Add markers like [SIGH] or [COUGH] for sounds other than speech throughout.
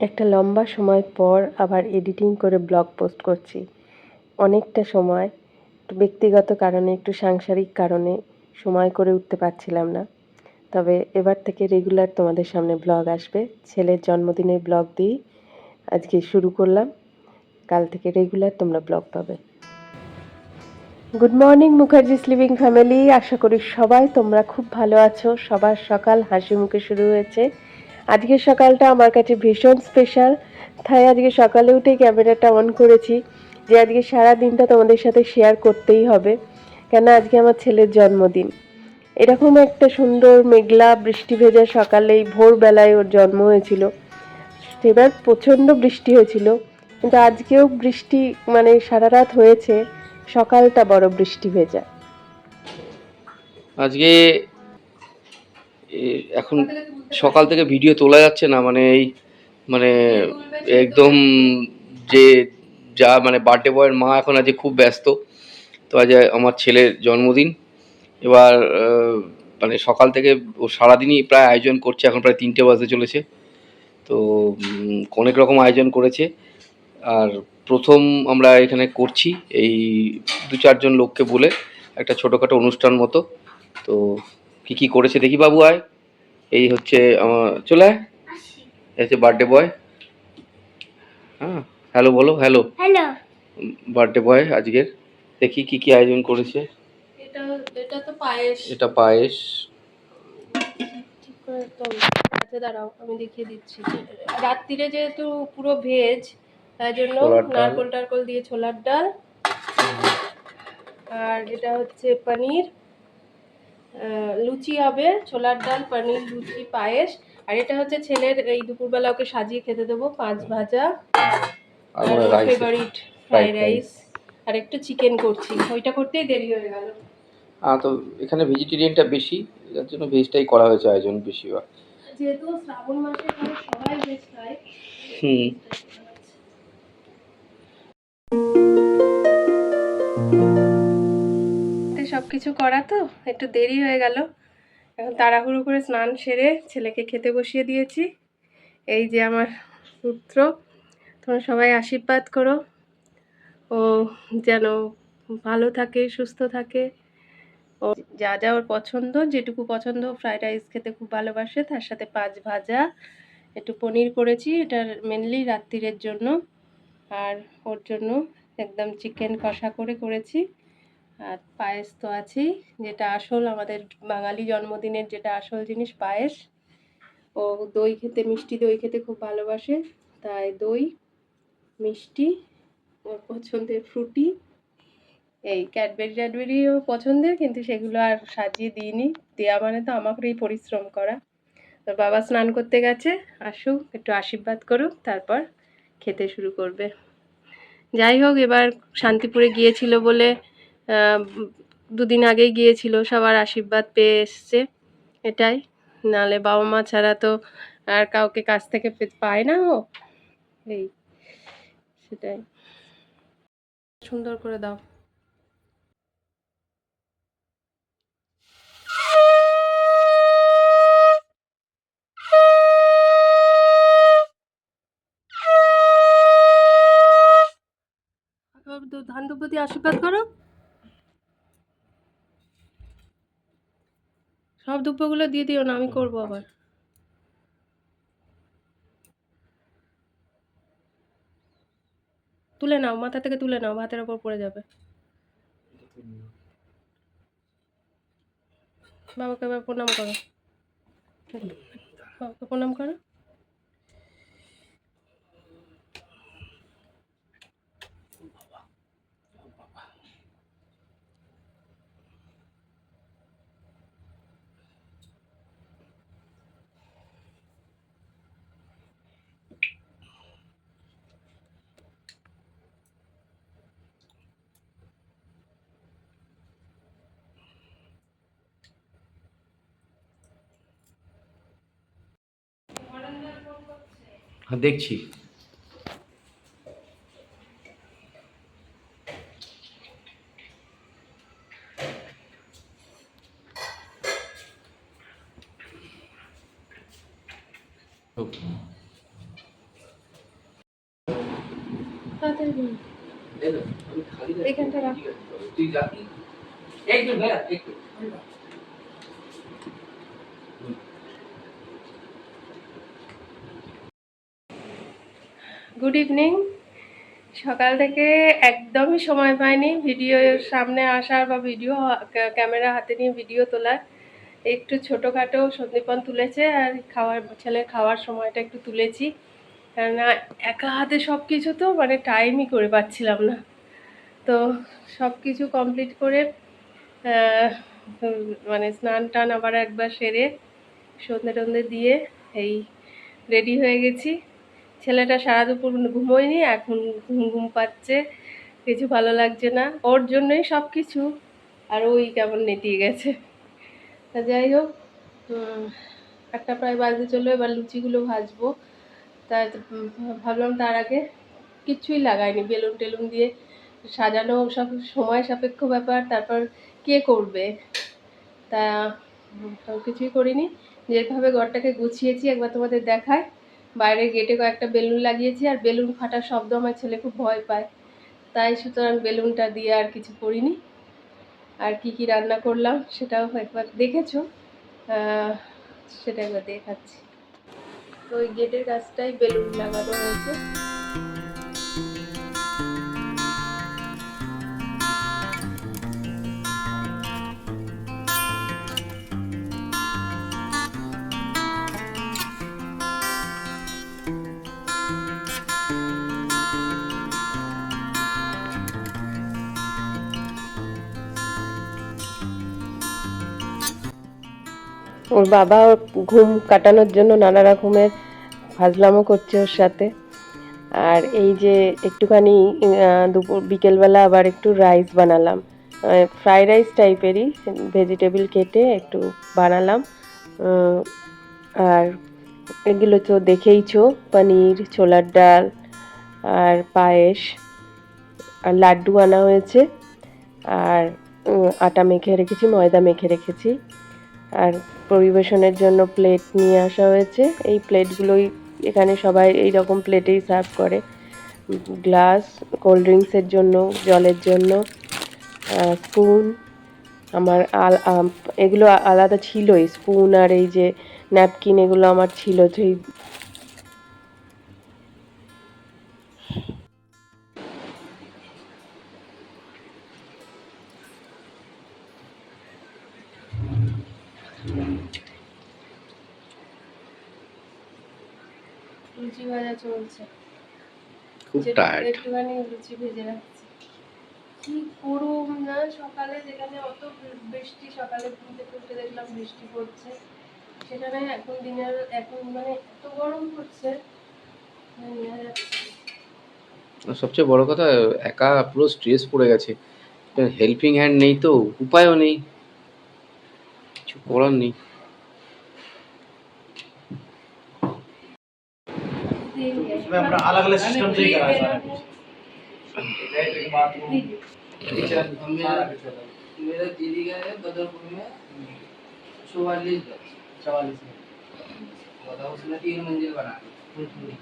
একটা লম্বা সময় পর আবার এডিটিং করে ব্লগ পোস্ট করছি। অনেকটা সময় একটু ব্যক্তিগত কারণে, একটু সাংসারিক কারণে সময় করে উঠতে পারছিলাম না। তবে এবার থেকে রেগুলার তোমাদের সামনে ব্লগ আসবে। ছেলের জন্মদিনের ব্লগ দিয়েই আজকে শুরু করলাম। কাল থেকে রেগুলার তোমরা ব্লগ পাবে। গুড মর্নিং, মুখার্জি স্লিভিং ফ্যামিলি। আশা করি সবাই তোমরা খুব ভালো আছো। সবার সকাল হাসি মুখে শুরু হয়েছে। আজকের সকালটা আমার কাছে ভীষণ স্পেশাল তাই আজকে সকালে উঠেই ক্যামেরাটা অন করেছি যে আজকে সারা দিনটা তোমাদের সাথে শেয়ার করতেই হবে। কেন আজকে আমার ছেলের জন্মদিন। এরকম একটা সুন্দর মেঘলা বৃষ্টি ভেজা সকালেই ভোরবেলায় ওর জন্ম হয়েছিল। সেবার প্রচণ্ড বৃষ্টি হয়েছিল। কিন্তু আজকেও বৃষ্টি মানে সারা রাত হয়েছে, সকালটা বড় বৃষ্টি ভেজা। আজকে এখন সকাল থেকে ভিডিও তোলা যাচ্ছে না মানে এই মানে একদম যে, যা মানে বার্থডে বয়ের মা এখন আজকে খুব ব্যস্ত। তো আজ আমার ছেলের জন্মদিন। এবার মানে সকাল থেকে ও সারাদিনই প্রায় আয়োজন করছে, এখন প্রায় তিনটে বাজতে চলেছে। তো অনেক রকম আয়োজন করেছে। আর প্রথম আমরা এখানে করছি এই দু চারজন লোককে বলে একটা ছোটোখাটো অনুষ্ঠান মতো। তো, কি কি করেছে দেখি বাবু আয়। এই হচ্ছে আমার চলে হচ্ছে বার্থডে বয় হ্যাঁ হ্যালো বলো হ্যালো হ্যালো বার্থডে বয় আজকের। দেখি কি কি আয়োজন করেছে। এটা এটা তো পায়েস। এটা পায়েস। আচ্ছা দাঁড়াও আমি দেখিয়ে দিচ্ছি। রাত্রিরে যেহেতু পুরো ভেজ তাই জন্য নারকোল টারকোল দিয়ে ছোলার ডাল। আর এটা হচ্ছে পনির। লুচি হবে ছোলার ডাল পনির লুচি পায়েস। আর এটা হচ্ছে ছেলের এই দুপুরবেলা ওকে সাজিয়ে খেতে দেবো পাঁচ ভাজা। আর ফেভারিট ফ্রাইড রাইস আর একটু চিকেন করছি। ওইটা করতেই দেরি হয়ে গেল। হ্যাঁ তো এখানে ভেজিটেরিয়ানটা বেশি যার জন্য ভেজটাই করা হয়েছে আয়োজন বেশিরভাগ। যেহেতু শ্রাবণ মাসে সবাই ভেজ খায়। হুম। সব কিছু করা তো, একটু দেরি হয়ে গেল। এখন তাড়াহুড়ো করে স্নান সেরে ছেলেকে খেতে বসিয়ে দিয়েছি। এই যে আমার পুত্র, তোমরা সবাই আশীর্বাদ করো। ও যেন ভালো থাকে, সুস্থ থাকে। ও যা যা ওর পছন্দ, যেটুকু পছন্দ, ফ্রাইড রাইস খেতে খুব ভালোবাসে। তার সাথে পাঁচ ভাজা, একটু পনির করেছি এটা মেনলি রাত্রিরের জন্য। আর ওর জন্য একদম চিকেন কষা করে করেছি। আর পায়েস তো আছেই, যেটা আসল আমাদের বাঙালি জন্মদিনের যেটা আসল জিনিস, পায়েস। ও দই খেতে, মিষ্টি দই খেতে খুব ভালোবাসে, তাই দই, মিষ্টি, ওর পছন্দের ফ্রুটি। এই ক্যাডবেরি ট্যাডবেরিও পছন্দের, কিন্তু সেগুলো আর সাজিয়ে দিইনি। দেওয়া মানে তো আমাকেই পরিশ্রম করা। তোর বাবা স্নান করতে গেছে, আসুক, একটু আশীর্বাদ করুক, তারপর খেতে শুরু করবে। যাই হোক, এবার শান্তিপুরে গিয়েছিল বলে দুদিন আগেই গিয়েছিল, সবার আশীর্বাদ পেয়ে এসছে এটাই। নালে বাবা মা ছাড়া তো আর কাউকে কাছ থেকে পায় না ও। এই, সেটাই। সুন্দর করে দাও। ধান আশীর্বাদ করো। সব দুপুরগুলো দিয়ে দিও না আমি করব আবার। তুলে নাও মাথা থেকে তুলে নাও ভাতের ওপর পড়ে যাবে। বাবাকে এবার প্রণাম করো। বাবাকে প্রণাম করো। হ্যাঁ দেখছি। এখানটা রাখ। তুই যাবি এক মিনিট ভাইয়া এক গুড ইভিনিং সকাল থেকে একদমই সময় পাইনি ভিডিওর সামনে আসার বা ভিডিও ক্যামেরা হাতে নিয়ে ভিডিও তোলার। একটু ছোটোখাটো সন্দীপন তুলেছে আর খাওয়ার, ছেলের খাওয়ার সময়টা একটু তুলেছি। কেননা একা হাতে সব কিছু তো মানে টাইমই করে পাচ্ছিলাম না। তো সব কিছু কমপ্লিট করে মানে স্নান টান আবার একবার সেরে সন্ধে টন্ধে দিয়ে এই রেডি হয়ে গেছি। ছেলেটা সারা দুপুর ঘুমোয়নি, এখন ঘুম ঘুম পাচ্ছে, কিছু ভালো লাগছে না। ওর জন্যই সব কিছু আর ওই কেমন নেতিয়ে গেছে। তা যাই হোক একটা প্রায় বাজতে চলল, এবার লুচিগুলো ভাজবো। তা ভাবলাম তার আগে কিচ্ছুই লাগাইনি, বেলুন টেলুন দিয়ে সাজানো সব সময় সাপেক্ষ ব্যাপার, তারপর কে করবে? তা সব কিছুই করিনি, যেভাবে ঘরটাকে গুছিয়েছি, একবার তোমাদের দেখায় বাইরের গেটে কয়েকটা বেলুন লাগিয়েছি আর বেলুন ফাটার শব্দ আমার ছেলে খুব ভয় পায়। তাই সুতরাং বেলুনটা দিয়ে আর কিছু করিনি আর কি কি রান্না করলাম সেটাও একবার দেখেছ। সেটা একবার দেখাচ্ছি। তো ওই গেটের কাছটাই বেলুন লাগানো হয়েছে। ওর বাবা ওর ঘুম কাটানোর জন্য নানা রকমের ফাজলামো করছে ওর সাথে। আর এই যে একটুখানি দুপুর, বিকেলবেলা আবার একটু রাইস বানালাম। ফ্রাইড রাইস টাইপেরই ভেজিটেবল কেটে একটু বানালাম। আর এগুলো তো দেখেইছো, পনির, ছোলার ডাল, আর পায়েস, আর লাড্ডু আনা হয়েছে। আর আটা মেখে রেখেছি, ময়দা মেখে রেখেছি। আর পরিবেশনের জন্য প্লেট নিয়ে আসা হয়েছে। এই প্লেটগুলোই এখানে সবাই এই রকম প্লেটেই সার্ভ করে। গ্লাস কোল্ড ড্রিঙ্কসের জন্য, জলের জন্য স্পুন আমার আল এগুলো আলাদা ছিলই। স্পুন আর এই যে ন্যাপকিন এগুলো আমার ছিল, সেই চলছে। খুব টায়ার্ড একটুখানি লুচি ভেজে রাখছি। কি গরম না সকালে যেখানে অত বৃষ্টি সকালে থেকে উঠে দেখলাম বৃষ্টি পড়ছে। সেখানে এখন দিনের এখন মানে এত গরম পড়ছে। সবচেয়ে বড় কথা একা পুরো স্ট্রেস পড়ে গেছে। হেল্পিং হ্যান্ড নেই তো উপায়ও নেই। কিছু করার নেই। मैं अपना अलग अलग सिस्टम से ही। करा सारा कुछ इलेक्ट्रिक बाथरूम किचन मेरा मेरा दीदी का है बदरपुर में चौवालीस गज चौवालीस बताओ उसने तीन मंजिल बना दी। हम्म, हम्म।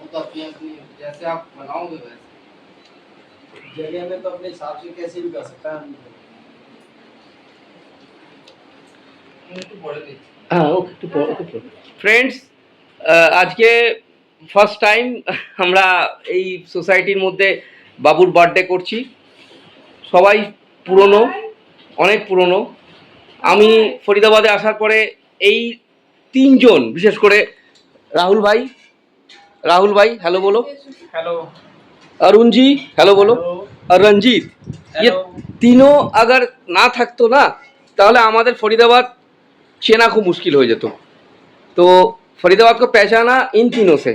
वो तो अपनी अपनी जैसे आप बनाओगे वैसे। जगह में तो अपने हिसाब से कैसे भी कर सकता है हाँ ओके फ्रेंड्स आज के ওকে একটু পর ওকে ফ্রেন্ডস আজকে ফার্স্ট টাইম [LAUGHS] আমরা এই সোসাইটির মধ্যে বাবুর বার্থডে করছি সবাই পুরনো অনেক পুরনো আমি ফরিদাবাদে আসার পরে এই তিনজন বিশেষ করে রাহুল ভাই রাহুল ভাই হ্যালো বলো हेलो अरुण जी हेलो बोलो हेलो और रंजीत ये हेलो तीनों अगर ना থাকতো না তাহলে আমাদের फरीदाबाद চেনা খুব मुश्किल हो যেত तो फरीदाबाद को पहचाना इन तीनों से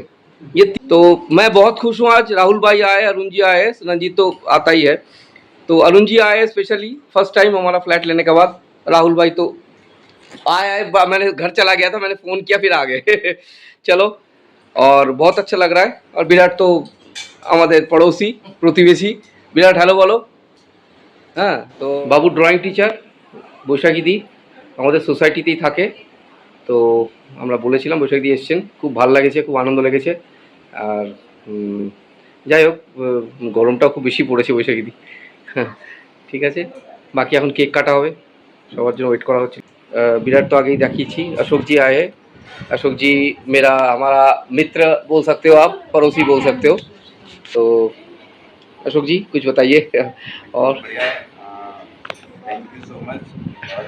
ये तो मैं बहुत खुश हूँ आज राहुल भाई आए अरुण जी आए रंजीत तो आता ही है तो अरुण जी आए स्पेशली फर्स्ट टाइम हमारा फ्लैट लेने के बाद राहुल भाई तो आए आए बा- मैंने घर चला गया था मैंने फ़ोन किया फिर आ गए [LAUGHS] चलो और बहुत अच्छा लग रहा है और विराट तो আমাদের পড়োশি প্রতিবেশী বিরাট হ্যালো বলো হ্যাঁ তো বাবু ড্রয়িং টিচার বৈশাখীদি আমাদের সোসাইটিতেই থাকে তো আমরা বলেছিলাম বৈশাখী এসছেন খুব ভালো লেগেছে খুব আনন্দ লেগেছে আর উম, যাই হোক আহ, গরমটাও খুব বেশি পড়েছে বৈশাখী দি হ্যাঁ ঠিক আছে বাকি এখন কেক কাটা হবে সবার জন্য ওয়েট করা হচ্ছে আহ, বিরাট তো আগেই দেখিয়েছি अशोक जी आए हैं अशोक जी मेरा हमारा मित्र बोल सकते हो आप पड़ोसी बोल सकते हो तो अशोक जी कुछ बताइए और बढ़िया thank you so much for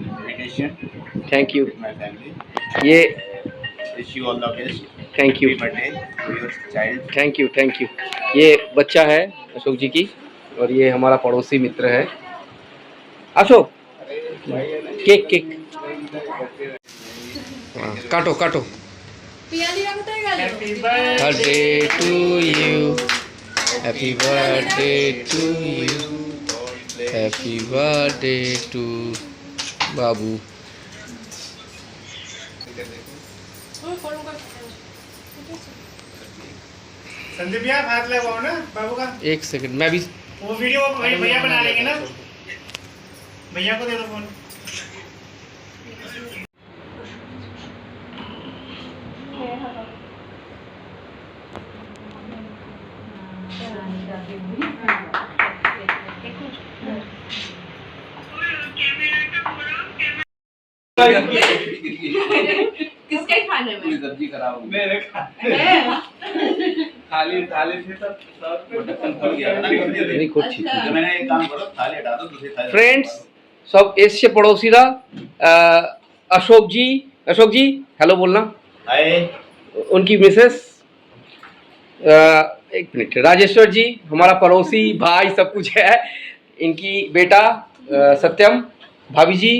invitation thank you with family. ये all the best. Thank you your child. Thank you thank you ये बच्चा है अशोक जी की और ये हमारा पड़ोसी मित्र है। Ashok cake cake. हाँ, काटो काटो। Birthday to you happy birthday to you happy birthday to बाबू संदीप यार हाथ लगाओ ना बाबू का। एक सेकंड मैं भी वो वीडियो भैया बना लेंगे ना। भैया को दे दो फ़ोन। किसके खाने में। पूरी सब्ज़ी खराब हो मेरे थाली थाली से सब सब ढक्कन खोल गया नहीं कुछ ठीक है अच्छा। मैंने एक काम करो थाली हटा दो दूसरी थाली फ्रेंड्स सब एस से पड़ोसी रहा अशोक जी अशोक जी हेलो बोलना। हाय। उनकी मिसेस एक मिनट राजेश्वर जी हमारा पड़ोसी भाई सब कुछ है। इनकी बेटा सत्यम भाभी जी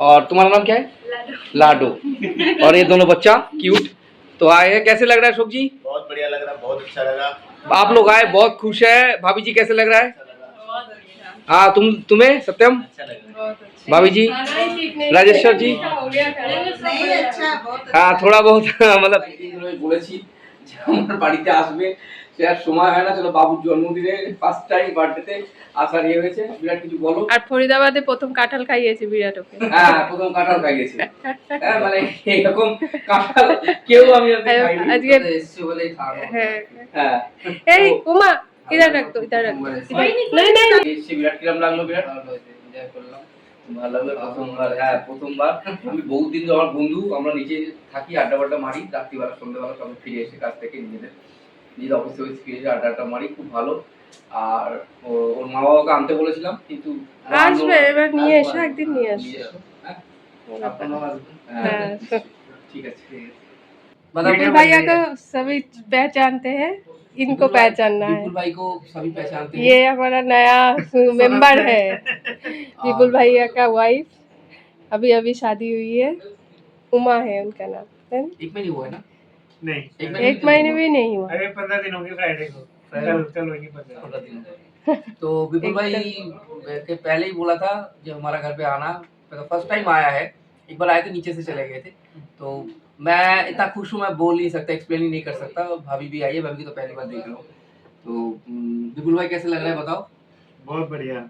और तुम्हारा नाम क्या है? लाडो। और ये दोनों बच्चा क्यूट तो आए हैं। कैसे लग रहा है अशोक जी? बहुत बढ़िया लग रहा है बहुत अच्छा लगा। आप लोग आए बहुत खुश है। भाभी जी कैसे लग रहा है? अच्छा हाँ तुम तुम्हें सत्यम? अच्छा भाभी जी? राजेश्वर जी? अच्छा, हाँ थोड़ा बहुत हाँ, मतलब আমার বাড়িতে আসবে সে আর সময় হয় না চলো বাবুর জন্মদিনে ফার্স্ট টাইম বার্থডেতে আসার ইয়ে হয়েছে। বিরাট কিছু বলো। আর ফরিদাবাদে প্রথম কাঁঠাল খাইয়েছে বিরাট ওকে। হ্যাঁ প্রথম কাঁঠাল খাইয়েছে। হ্যাঁ মানে এরকম কাঁঠাল কেউ আমি আজকে এসেছি বলে হ্যাঁ।, হ্যাঁ। এই উমা ইদার রাখতো ইদার রাখতো। না না বিরাট কিরম লাগল বিরাট? করলাম। ভালো লাগলো প্রথমবার হ্যাঁ প্রথমবার আমি বহুদিন ধরে আমার বন্ধু আমরা নিচে থাকি আড্ডা বাড্ডা মারি রাত্রিবেলা সন্ধ্যেবেলা সবাই ফিরে এসে কাছ থেকে নিজেদের নিজের অফিসে অফিস ফিরে এসে আড্ডা আড্ডা মারি খুব ভালো আর ও- ওর মা বাবাকে আনতে বলেছিলাম কিন্তু আসবে এবার নিয়ে এসো একদিন নিয়ে আসো নিয়ে এসো, হ্যাঁ? হ্যাঁ ঠিক আছে विपुल भैया को सभी पहचानते हैं इनको पहचानना है। भाई को सभी पहचानते हैं। ये हमारा नया [LAUGHS] मेंबर है। विपुल [LAUGHS] भैया का वाइफ अभी अभी शादी हुई है। उमा है उनका नाम। एक महीने हुआ है ना? नहीं। एक महीने भी नहीं हुआ। अरे पंद्रह दिन हो गए फ्राइडे को कल कल होगी पंद्रह पंद्रह दिन तो विपुल [LAUGHS] भाई के पहले ही बोला था जब हमारा घर पे आना मतलब फ़र्स्ट टाइम आया है। एक बार आए थे नीचे से चले गए थे। तो मैं इतना खुश हूँ मैं बोल नहीं सकता एक्सप्लेन ही नहीं कर सकता। भाभी भी आई है भाभी की तो पहली बार देख रहा हूँ। तो हम्म, विपुल भाई कैसे लग रहा है बताओ। बहुत बढ़िया।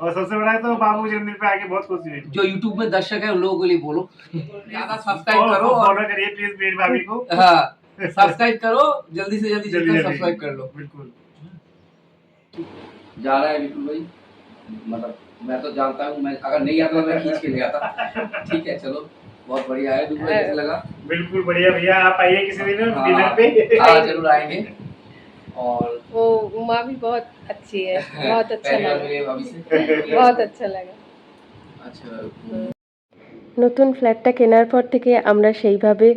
और सबसे बड़ा है तो बाबू जन्मदिन पे आके बहुत खुशी हुई। जो यूट्यूब में दर्शक है उन लोगों के लिए बोलो। ज़्यादा सब्सक्राइब करो फॉलो करिए प्लीज़ मेरी भाभी को। हाँ सब्सक्राइब करो जल्दी से जल्दी जल्दी सब्सक्राइब कर लो। बिल्कुल। जा रहा है विपुल भाई। मतलब मैं तो जानता हूँ मैं अगर नहीं आता तो मैं खींच के ले आता। ठीक है चलो। बहुत बढ़िया है विपुल भाई कैसे लगा बिल्कुल बढ़िया भैया आप आइए किसी दिन हाँ, डिनर पे हाँ जरूर आएंगे और वो उमा भी बहुत अच्छी है बहुत अच्छा पहली बार लगा मिले भाभी से बहुत अच्छा लगा अच्छा নতুন ফ্ল্যাটটা কেনার পর থেকে আমরা সেইভাবে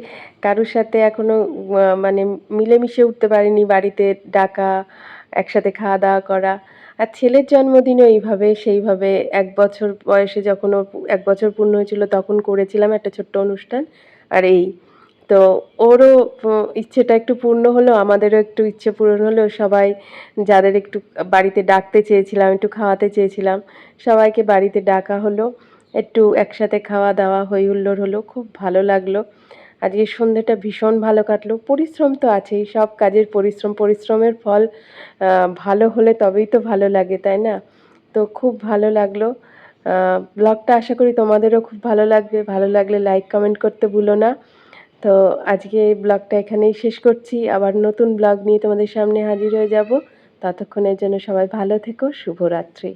কারোর সাথে এখনো আহ, মানে মিলেমিশে উঠতে পারিনি বাড়িতে ডাকা একসাথে খাওয়া দাওয়া করা আর ছেলের জন্মদিনও এইভাবে, সেইভাবে এক বছর বয়সে যখন ওর এক বছর পূর্ণ হয়েছিল তখন করেছিলাম একটা ছোট্ট অনুষ্ঠান। আর এই, তো ওরও ইচ্ছেটা একটু পূর্ণ হলো, আমাদেরও একটু ইচ্ছে পূরণ হলো, সবাই যাদের একটু বাড়িতে ডাকতে চেয়েছিলাম, একটু খাওয়াতে চেয়েছিলাম, সবাইকে বাড়িতে ডাকা হলো, একটু একসাথে খাওয়া দাওয়া হই হুল্লোড় হলো, খুব ভালো লাগল। আজকে সন্ধ্যেটা ভীষণ ভালো কাটলো। পরিশ্রম তো আছেই, সব কাজের পরিশ্রম, পরিশ্রমের ফল ভালো হলে তবেই তো ভালো লাগে, তাই না? তো খুব ভালো লাগল। ব্লগটা আশা করি তোমাদেরও খুব ভালো লাগবে। ভালো লাগলে লাইক, কমেন্ট করতে ভুলো না। তো আজকে এই ব্লগটা এখানেই শেষ করছি। আবার নতুন ব্লগ নিয়ে তোমাদের সামনে হাজির হয়ে যাব। ততক্ষণের জন্য সবাই ভালো থেকো, শুভরাত্রি।